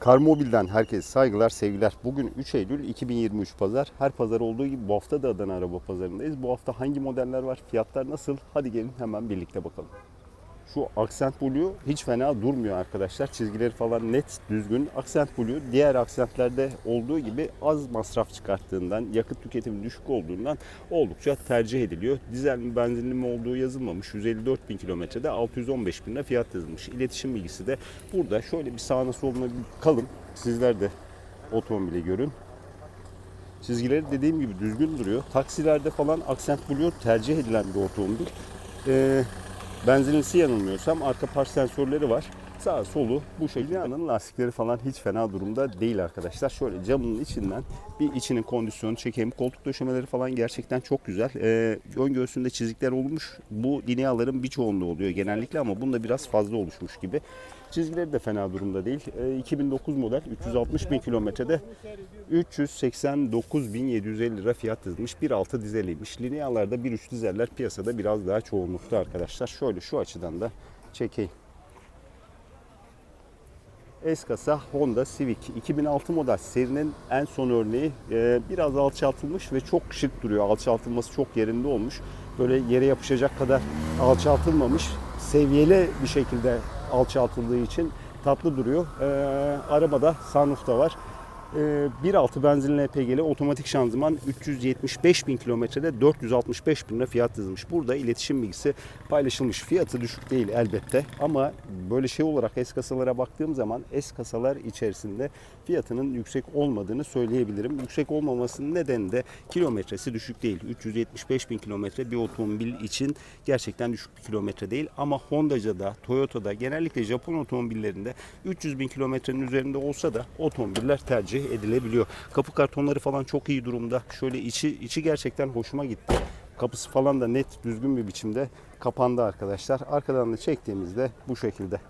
Karmobil'den herkese saygılar, sevgiler. Bugün 3 Eylül 2023 pazar. Her pazar olduğu gibi bu hafta da Adana Araba Pazarı'ndayız. Bu hafta hangi modeller var, fiyatlar nasıl? Hadi gelin hemen birlikte bakalım. Şu Accent Blue hiç fena durmuyor arkadaşlar. Çizgileri falan net, düzgün. Accent Blue diğer aksentlerde olduğu gibi az masraf çıkarttığından, yakıt tüketimi düşük olduğundan oldukça tercih ediliyor. Dizel mi benzinli mi olduğu yazılmamış. 154 bin kilometrede 615 bin lira fiyat yazılmış. İletişim bilgisi de burada. Şöyle bir sağına soluna bir bakalım. Sizler de otomobili görün. Çizgileri dediğim gibi düzgün duruyor. Taksilerde falan Accent Blue tercih edilen bir otomobil. Ee, benzinlisi yanılmıyorsam arka park sensörleri var. Sağ solu bu şekilde yanın lastikleri falan hiç fena durumda değil arkadaşlar. Şöyle camının içinden bir içinin kondisyonu çekeyim. Koltuk döşemeleri falan gerçekten çok güzel. Ee, ön göğsünde çizikler olmuş. Bu lineaların birçoğunda oluyor genellikle ama bunda biraz fazla oluşmuş gibi. Çizgileri de fena durumda değil. Ee, 2009 model 360 bin kilometrede 389.750 lira fiyat yazılmış. 1.6 dizeliymiş. Linealarda 1.3 dizeller piyasada biraz daha çoğunlukta arkadaşlar. Şöyle şu açıdan da çekeyim. S kasa Honda Civic 2006 model serinin en son örneği Ee, biraz alçaltılmış ve çok şık duruyor. Alçaltılması çok yerinde olmuş. Böyle yere yapışacak kadar alçaltılmamış. Seviyeli bir şekilde alçaltıldığı için tatlı duruyor. Ee, arabada sunroof da var. Ee, 1.6 benzinli LPG'li otomatik şanzıman 375 bin kilometrede 465 bin lira fiyat yazılmış. Burada iletişim bilgisi paylaşılmış. Fiyatı düşük değil elbette ama böyle şey olarak S kasalara baktığım zaman S kasalar içerisinde fiyatının yüksek olmadığını söyleyebilirim. Yüksek olmamasının nedeni de kilometresi düşük değil. 375 bin kilometre bir otomobil için gerçekten düşük bir kilometre değil. Ama Honda'da, Toyota'da genellikle Japon otomobillerinde 300 bin kilometrenin üzerinde olsa da otomobiller tercih edilebiliyor. Kapı kartonları falan çok iyi durumda. Şöyle içi içi gerçekten hoşuma gitti. Kapısı falan da net düzgün bir biçimde kapandı arkadaşlar. Arkadan da çektiğimizde bu şekilde.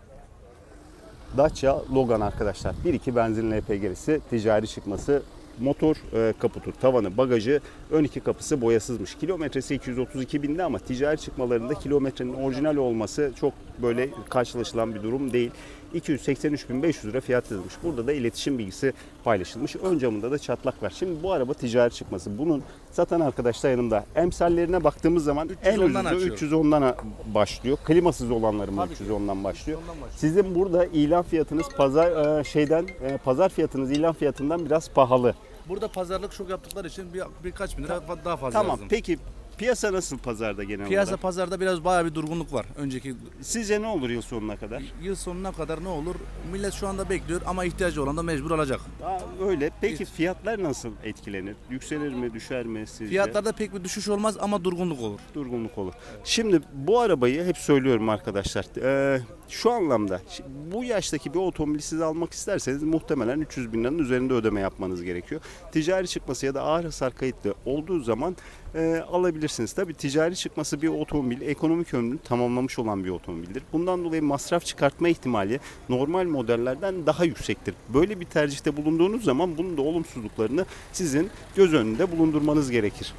Dacia Logan arkadaşlar. 1.2 benzinli LPG'lisi ticari çıkması motor e, kaputu, tavanı, bagajı, ön iki kapısı boyasızmış. Kilometresi 232 binde ama ticari çıkmalarında kilometrenin orijinal olması çok böyle karşılaşılan bir durum değil. 283.500 lira fiyat yazılmış. Burada da iletişim bilgisi paylaşılmış. Ön camında da çatlak var. Şimdi bu araba ticari çıkması. Bunun satan arkadaşlar yanımda. Emsallerine baktığımız zaman en 310'dan ucuzu açıyorum. 310'dan başlıyor. Klimasız olanları mı Tabii ki. 310'dan başlıyor? 310'dan başlıyor. Sizin burada ilan fiyatınız pazar e, şeyden e, pazar fiyatınız ilan fiyatından biraz pahalı. Burada pazarlık çok yaptıkları için bir, birkaç bin lira daha fazla Tamam. yazdım. Peki piyasa nasıl pazarda genel Piyasa olarak? pazarda biraz bayağı bir durgunluk var. Önceki Sizce ne olur yıl sonuna kadar? yıl sonuna kadar ne olur? Millet şu anda bekliyor ama ihtiyacı olan da mecbur alacak. Aa, öyle. Peki fiyatlar nasıl etkilenir? Yükselir mi, düşer mi sizce? Fiyatlarda pek bir düşüş olmaz ama durgunluk olur. durgunluk olur. Şimdi bu arabayı hep söylüyorum arkadaşlar. Ee, şu anlamda şi- bu yaştaki bir otomobili siz almak isterseniz muhtemelen 300 bin liranın üzerinde ödeme yapmanız gerekiyor. Ticari çıkması ya da ağır hasar kayıtlı olduğu zaman e, alabilirsiniz. Tabii ticari çıkması bir otomobil ekonomik ömrünü tamamlamış olan bir otomobildir. Bundan dolayı masraf çıkartma ihtimali normal modellerden daha yüksektir. Böyle bir tercihte bulunduğunuz zaman bunun da olumsuzluklarını sizin göz önünde bulundurmanız gerekir.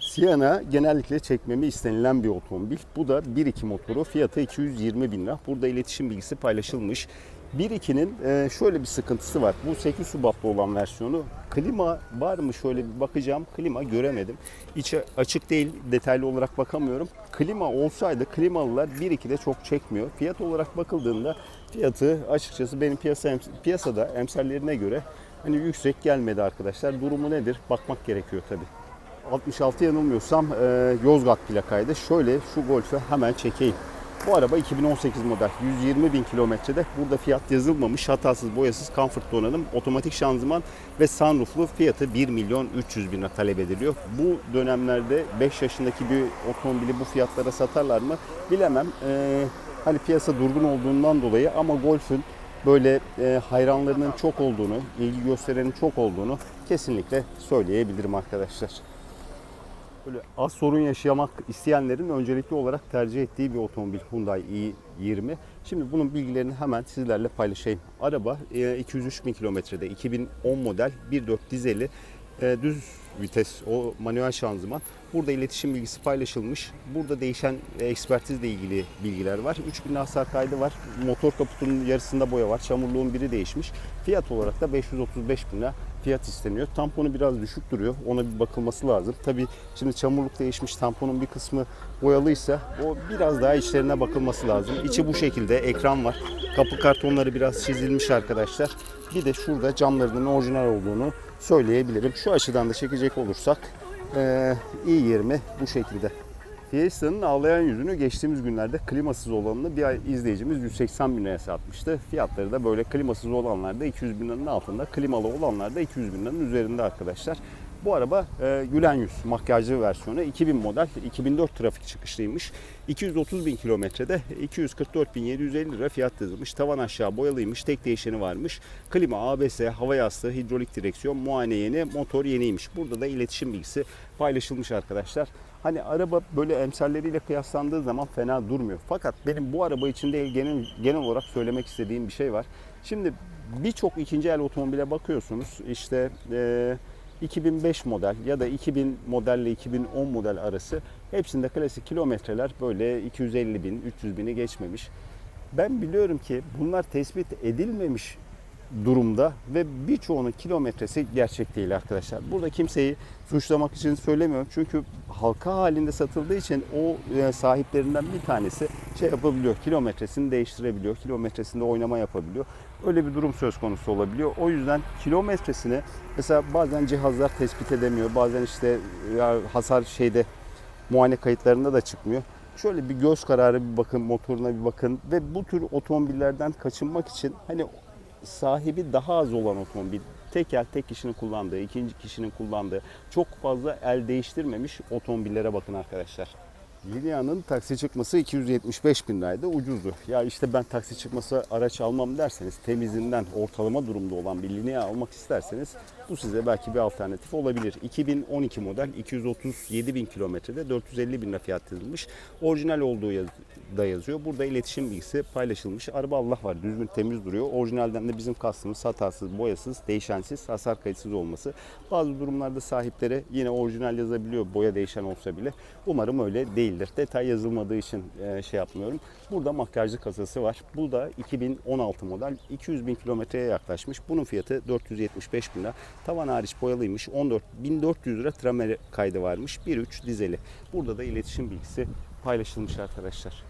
Sienna genellikle çekmemi istenilen bir otomobil. Bu da 1.2 motoru. Fiyatı 220 bin lira. Burada iletişim bilgisi paylaşılmış. 1.2'nin e, şöyle bir sıkıntısı var. Bu 8 subaplı olan versiyonu. Klima var mı şöyle bir bakacağım. Klima göremedim. İçi açık değil. Detaylı olarak bakamıyorum. Klima olsaydı klimalılar 1.2'de çok çekmiyor. Fiyat olarak bakıldığında fiyatı açıkçası benim piyasa piyasada emsallerine göre hani yüksek gelmedi arkadaşlar. Durumu nedir? Bakmak gerekiyor tabii. 66 yanılmıyorsam e, Yozgat plakaydı. Şöyle şu Golf'ü hemen çekeyim. Bu araba 2018 model. 120 bin kilometrede. Burada fiyat yazılmamış. Hatasız, boyasız, comfort donanım, otomatik şanzıman ve sunrooflu fiyatı 1 milyon 300 bin lira talep ediliyor. Bu dönemlerde 5 yaşındaki bir otomobili bu fiyatlara satarlar mı bilemem. E, hani piyasa durgun olduğundan dolayı ama Golf'ün böyle e, hayranlarının çok olduğunu, ilgi gösterenin çok olduğunu kesinlikle söyleyebilirim arkadaşlar. Böyle az sorun yaşamak isteyenlerin öncelikli olarak tercih ettiği bir otomobil Hyundai i20. Şimdi bunun bilgilerini hemen sizlerle paylaşayım. Araba e, 203 bin kilometrede 2010 model 1.4 dizeli e, düz vites, o manuel şanzıman. Burada iletişim bilgisi paylaşılmış. Burada değişen e, ekspertizle ilgili bilgiler var. 3000 hasar kaydı var. Motor kaputunun yarısında boya var. Çamurluğun biri değişmiş. Fiyat olarak da 535 bin lira fiyat isteniyor. Tamponu biraz düşük duruyor. Ona bir bakılması lazım. Tabii şimdi çamurluk değişmiş. Tamponun bir kısmı boyalıysa o biraz daha içlerine bakılması lazım. İçi bu şekilde. Ekran var. Kapı kartonları biraz çizilmiş arkadaşlar. Bir de şurada camlarının orijinal olduğunu söyleyebilirim. Şu açıdan da çekecek olursak iyi yerimi bu şekilde. Fiesta'nın ağlayan yüzünü geçtiğimiz günlerde klimasız olanını bir izleyicimiz 180 bin liraya satmıştı. Fiyatları da böyle klimasız olanlarda 200 bin liranın altında, klimalı olanlarda 200 bin liranın üzerinde arkadaşlar. Bu araba e, gülen yüz makyajlı versiyonu 2000 model 2004 trafik çıkışlıymış. 230 bin kilometrede 244 bin 750 lira fiyat yazılmış. Tavan aşağı boyalıymış. Tek değişeni varmış. Klima, ABS, hava yastığı, hidrolik direksiyon, muayene yeni, motor yeniymiş. Burada da iletişim bilgisi paylaşılmış arkadaşlar. Hani araba böyle emsalleriyle kıyaslandığı zaman fena durmuyor. Fakat benim bu araba içinde genel, genel olarak söylemek istediğim bir şey var. Şimdi birçok ikinci el otomobile bakıyorsunuz. İşte eee 2005 model ya da 2000 modelle 2010 model arası hepsinde klasik kilometreler böyle 250 bin, 300 bini geçmemiş. Ben biliyorum ki bunlar tespit edilmemiş durumda ve birçoğunun kilometresi gerçek değil arkadaşlar. Burada kimseyi suçlamak için söylemiyorum. Çünkü halka halinde satıldığı için o e, sahiplerinden bir tanesi şey yapabiliyor. Kilometresini değiştirebiliyor. Kilometresinde oynama yapabiliyor. Öyle bir durum söz konusu olabiliyor. O yüzden kilometresini mesela bazen cihazlar tespit edemiyor. Bazen işte hasar şeyde muayene kayıtlarında da çıkmıyor. Şöyle bir göz kararı bir bakın, motoruna bir bakın ve bu tür otomobillerden kaçınmak için hani sahibi daha az olan otomobil, tek el tek kişinin kullandığı, ikinci kişinin kullandığı, çok fazla el değiştirmemiş otomobillere bakın arkadaşlar. Linea'nın taksi çıkması 275 bin liraydı ucuzdu. Ya işte ben taksi çıkması araç almam derseniz temizinden ortalama durumda olan bir Linea almak isterseniz bu size belki bir alternatif olabilir. 2012 model 237 bin kilometrede 450 bin lira fiyat yazılmış. Orijinal olduğu yaz- da yazıyor. Burada iletişim bilgisi paylaşılmış. Araba Allah var düzgün temiz duruyor. Orijinalden de bizim kastımız hatasız, boyasız, değişensiz, hasar kayıtsız olması. Bazı durumlarda sahiplere yine orijinal yazabiliyor boya değişen olsa bile. Umarım öyle değildir. Detay yazılmadığı için e, şey yapmıyorum. Burada makyajlı kasası var. Bu da 2016 model 200 bin kilometreye yaklaşmış. Bunun fiyatı 475 bin lira. Tavan hariç boyalıymış. 14 1400 lira tramer kaydı varmış. 1.3 dizeli. Burada da iletişim bilgisi paylaşılmış arkadaşlar.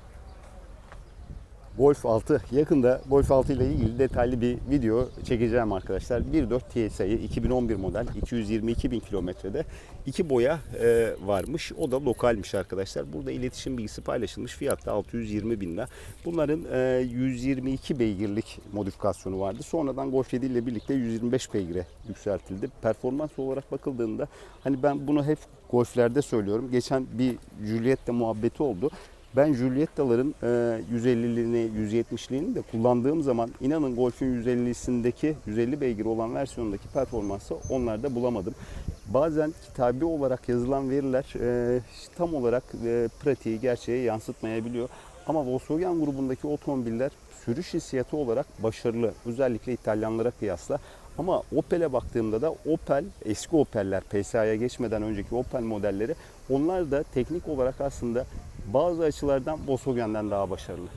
Golf 6 yakında Golf 6 ile ilgili detaylı bir video çekeceğim arkadaşlar. 1.4 TSI 2011 model 222 bin kilometrede iki boya e, varmış. O da lokalmiş arkadaşlar. Burada iletişim bilgisi paylaşılmış. Fiyat da 620 bin lira. Bunların e, 122 beygirlik modifikasyonu vardı. Sonradan Golf 7 ile birlikte 125 beygire yükseltildi. Performans olarak bakıldığında hani ben bunu hep golflerde söylüyorum. Geçen bir Juliet'te muhabbeti oldu. Ben Julietta'ların e, 150'liğini, 170'liğini de kullandığım zaman inanın Golf'ün 150'sindeki 150 beygir olan versiyondaki performansı onlarda bulamadım. Bazen kitabi olarak yazılan veriler e, tam olarak e, pratiği, gerçeğe yansıtmayabiliyor. Ama Volkswagen grubundaki otomobiller sürüş hissiyatı olarak başarılı. Özellikle İtalyanlara kıyasla. Ama Opel'e baktığımda da Opel, eski Opel'ler, PSA'ya geçmeden önceki Opel modelleri onlar da teknik olarak aslında bazı açılardan Volkswagen'den daha başarılı.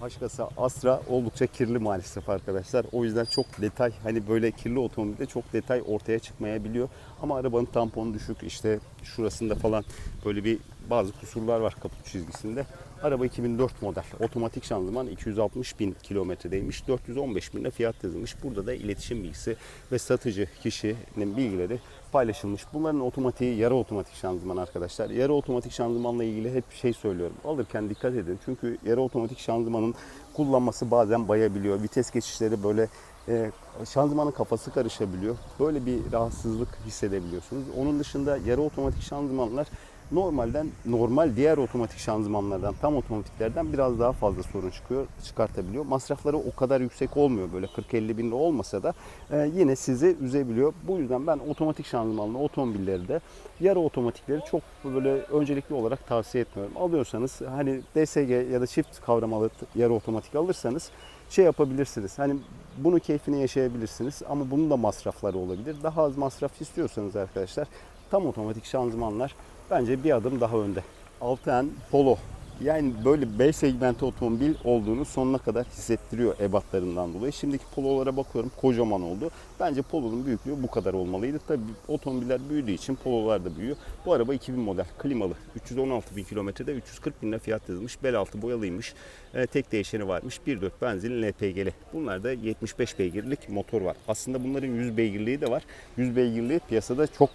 Başkası Astra oldukça kirli maalesef arkadaşlar. O yüzden çok detay hani böyle kirli otomobilde çok detay ortaya çıkmayabiliyor. Ama arabanın tamponu düşük işte şurasında falan böyle bir bazı kusurlar var kaput çizgisinde. Araba 2004 model. Otomatik şanzıman 260 bin kilometredeymiş. 415 bin de fiyat yazılmış. Burada da iletişim bilgisi ve satıcı kişinin bilgileri paylaşılmış. Bunların otomatiği yarı otomatik şanzıman arkadaşlar. Yarı otomatik şanzımanla ilgili hep şey söylüyorum. Alırken dikkat edin. Çünkü yarı otomatik şanzımanın kullanması bazen bayabiliyor. Vites geçişleri böyle e, şanzımanın kafası karışabiliyor. Böyle bir rahatsızlık hissedebiliyorsunuz. Onun dışında yarı otomatik şanzımanlar normalden normal diğer otomatik şanzımanlardan tam otomatiklerden biraz daha fazla sorun çıkıyor çıkartabiliyor. Masrafları o kadar yüksek olmuyor böyle 40-50 bin lira olmasa da e, yine sizi üzebiliyor. Bu yüzden ben otomatik şanzımanlı otomobilleri de yarı otomatikleri çok böyle öncelikli olarak tavsiye etmiyorum. Alıyorsanız hani DSG ya da çift kavramalı yarı otomatik alırsanız şey yapabilirsiniz. Hani bunu keyfini yaşayabilirsiniz ama bunun da masrafları olabilir. Daha az masraf istiyorsanız arkadaşlar tam otomatik şanzımanlar bence bir adım daha önde. Alten Polo yani böyle B segmenti otomobil olduğunu sonuna kadar hissettiriyor ebatlarından dolayı. Şimdiki Polo'lara bakıyorum kocaman oldu. Bence Polo'nun büyüklüğü bu kadar olmalıydı. Tabii otomobiller büyüdüğü için Polo'lar da büyüyor. Bu araba 2000 model klimalı. 316 bin kilometrede 340 bin fiyat yazılmış. Bel altı boyalıymış. E, tek değişeni varmış. 1.4 benzin LPG'li. Bunlarda 75 beygirlik motor var. Aslında bunların 100 beygirliği de var. 100 beygirliği piyasada çok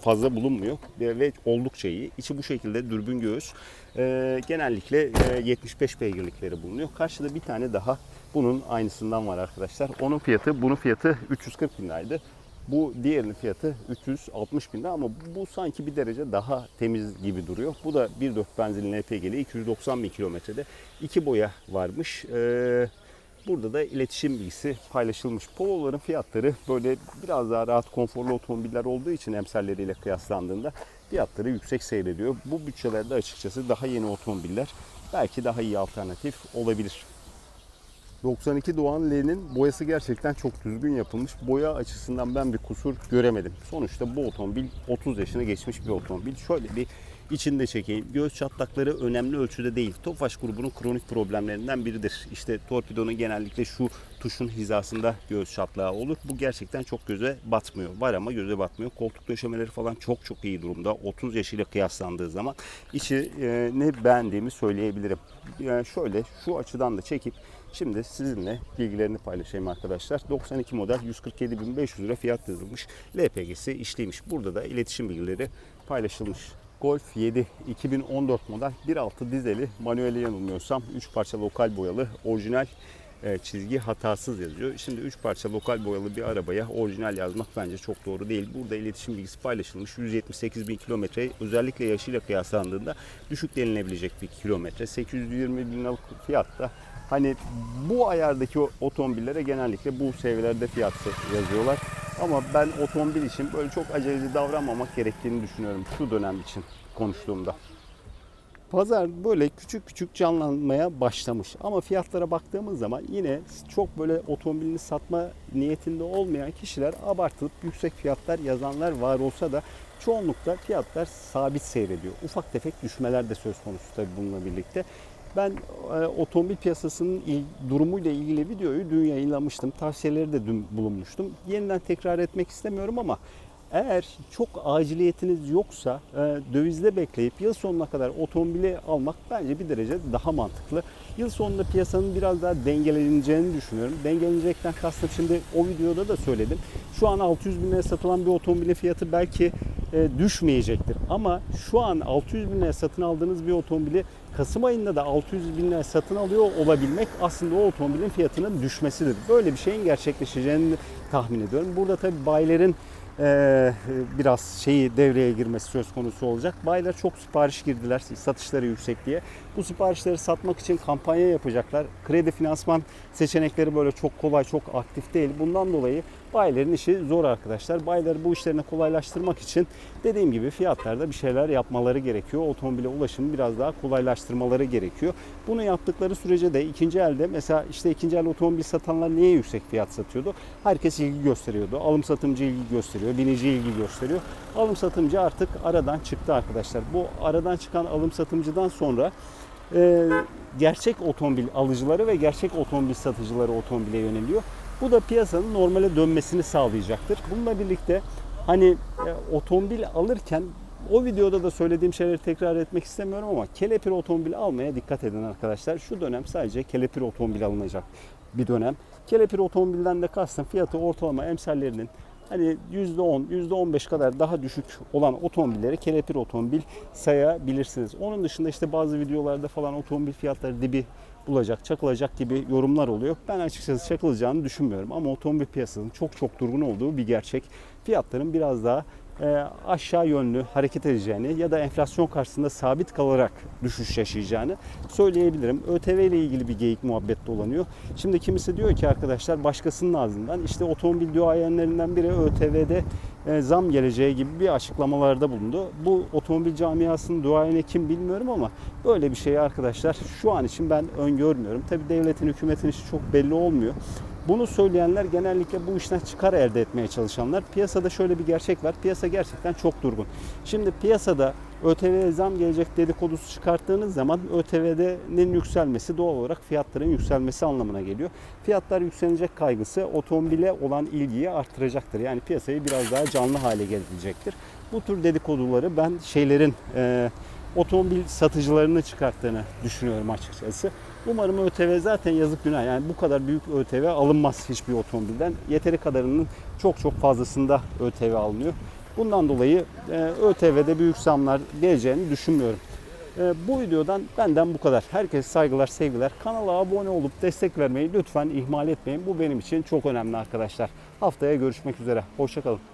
fazla bulunmuyor ve oldukça iyi. İçi bu şekilde dürbün göğüs. E, genellikle e, 75 beygirlikleri bulunuyor. Karşıda bir tane daha bunun aynısından var arkadaşlar. Onun fiyatı, bunun fiyatı 340 bin liraydı. Bu diğerinin fiyatı 360 bin ama bu sanki bir derece daha temiz gibi duruyor. Bu da 1.4 benzinli LPG'li 290 bin kilometrede iki boya varmış. Ee, burada da iletişim bilgisi paylaşılmış. Polo'ların fiyatları böyle biraz daha rahat konforlu otomobiller olduğu için emsalleriyle kıyaslandığında fiyatları yüksek seyrediyor. Bu bütçelerde açıkçası daha yeni otomobiller belki daha iyi alternatif olabilir. 92 Doğan L'nin boyası gerçekten çok düzgün yapılmış. Boya açısından ben bir kusur göremedim. Sonuçta bu otomobil 30 yaşını geçmiş bir otomobil. Şöyle bir içinde çekeyim. Göğüs çatlakları önemli ölçüde değil. Tofaş grubunun kronik problemlerinden biridir. İşte torpidonun genellikle şu tuşun hizasında göğüs çatlağı olur. Bu gerçekten çok göze batmıyor. Var ama göze batmıyor. Koltuk döşemeleri falan çok çok iyi durumda. 30 yaşıyla kıyaslandığı zaman içi e, beğendiğimi söyleyebilirim. Yani şöyle şu açıdan da çekip Şimdi sizinle bilgilerini paylaşayım arkadaşlar. 92 model 147.500 lira fiyat yazılmış. LPG'si işliymiş. Burada da iletişim bilgileri paylaşılmış. Golf 7 2014 model 1.6 dizeli manueli yanılmıyorsam 3 parça lokal boyalı orijinal e, çizgi hatasız yazıyor. Şimdi 3 parça lokal boyalı bir arabaya orijinal yazmak bence çok doğru değil. Burada iletişim bilgisi paylaşılmış. 178 bin kilometre özellikle yaşıyla kıyaslandığında düşük denilebilecek bir kilometre. 820 bin liralık fiyatta Hani bu ayardaki otomobillere genellikle bu seviyelerde fiyat yazıyorlar. Ama ben otomobil için böyle çok aceleci davranmamak gerektiğini düşünüyorum şu dönem için konuştuğumda. Pazar böyle küçük küçük canlanmaya başlamış. Ama fiyatlara baktığımız zaman yine çok böyle otomobilini satma niyetinde olmayan kişiler abartılıp yüksek fiyatlar yazanlar var olsa da çoğunlukla fiyatlar sabit seyrediyor. Ufak tefek düşmeler de söz konusu tabii bununla birlikte. Ben e, otomobil piyasasının il, durumuyla ilgili videoyu dün yayınlamıştım. Tavsiyeleri de dün bulunmuştum. Yeniden tekrar etmek istemiyorum ama eğer çok aciliyetiniz yoksa e, dövizde bekleyip yıl sonuna kadar otomobili almak bence bir derece daha mantıklı. Yıl sonunda piyasanın biraz daha dengeleneceğini düşünüyorum. Dengelenecekten kastım şimdi o videoda da söyledim. Şu an 600 bin liraya satılan bir otomobilin fiyatı belki düşmeyecektir. Ama şu an 600 bin liraya satın aldığınız bir otomobili Kasım ayında da 600 bin liraya satın alıyor olabilmek aslında o otomobilin fiyatının düşmesidir. Böyle bir şeyin gerçekleşeceğini tahmin ediyorum. Burada tabii bayilerin e, biraz şeyi devreye girmesi söz konusu olacak. Bayiler çok sipariş girdiler satışları yüksek diye. Bu siparişleri satmak için kampanya yapacaklar. Kredi finansman seçenekleri böyle çok kolay, çok aktif değil. Bundan dolayı bayilerin işi zor arkadaşlar. Bayiler bu işlerini kolaylaştırmak için dediğim gibi fiyatlarda bir şeyler yapmaları gerekiyor. Otomobile ulaşımı biraz daha kolaylaştırmaları gerekiyor. Bunu yaptıkları sürece de ikinci elde mesela işte ikinci el otomobil satanlar niye yüksek fiyat satıyordu? Herkes ilgi gösteriyordu. Alım satımcı ilgi gösteriyor, binici ilgi gösteriyor. Alım satımcı artık aradan çıktı arkadaşlar. Bu aradan çıkan alım satımcıdan sonra e, gerçek otomobil alıcıları ve gerçek otomobil satıcıları otomobile yöneliyor. Bu da piyasanın normale dönmesini sağlayacaktır. Bununla birlikte hani e, otomobil alırken o videoda da söylediğim şeyleri tekrar etmek istemiyorum ama kelepir otomobil almaya dikkat edin arkadaşlar. Şu dönem sadece kelepir otomobil alınacak bir dönem. Kelepir otomobilden de kastım fiyatı ortalama emsallerinin hani %10, %15 kadar daha düşük olan otomobilleri kelepir otomobil sayabilirsiniz. Onun dışında işte bazı videolarda falan otomobil fiyatları dibi bulacak, çakılacak gibi yorumlar oluyor. Ben açıkçası çakılacağını düşünmüyorum ama otomobil piyasasının çok çok durgun olduğu bir gerçek. Fiyatların biraz daha e, aşağı yönlü hareket edeceğini ya da enflasyon karşısında sabit kalarak düşüş yaşayacağını söyleyebilirim. ÖTV ile ilgili bir geyik muhabbet dolanıyor. Şimdi kimisi diyor ki arkadaşlar başkasının ağzından işte otomobil duayenlerinden biri ÖTV'de zam geleceği gibi bir açıklamalarda bulundu. Bu otomobil camiasının duayeni kim bilmiyorum ama böyle bir şeyi arkadaşlar şu an için ben öngörmüyorum. Tabi devletin hükümetin işi çok belli olmuyor. Bunu söyleyenler genellikle bu işten çıkar elde etmeye çalışanlar. Piyasada şöyle bir gerçek var. Piyasa gerçekten çok durgun. Şimdi piyasada ÖTV'ye zam gelecek dedikodusu çıkarttığınız zaman ÖTV'nin yükselmesi doğal olarak fiyatların yükselmesi anlamına geliyor. Fiyatlar yükselecek kaygısı otomobile olan ilgiyi arttıracaktır. Yani piyasayı biraz daha canlı hale getirecektir. Bu tür dedikoduları ben şeylerin e, otomobil satıcılarını çıkarttığını düşünüyorum açıkçası. Umarım ÖTV zaten yazık günah. Yani bu kadar büyük ÖTV alınmaz hiçbir otomobilden. Yeteri kadarının çok çok fazlasında ÖTV alınıyor. Bundan dolayı e, ÖTV'de büyük zamlar geleceğini düşünmüyorum. E, bu videodan benden bu kadar. Herkese saygılar, sevgiler. Kanala abone olup destek vermeyi lütfen ihmal etmeyin. Bu benim için çok önemli arkadaşlar. Haftaya görüşmek üzere. Hoşçakalın.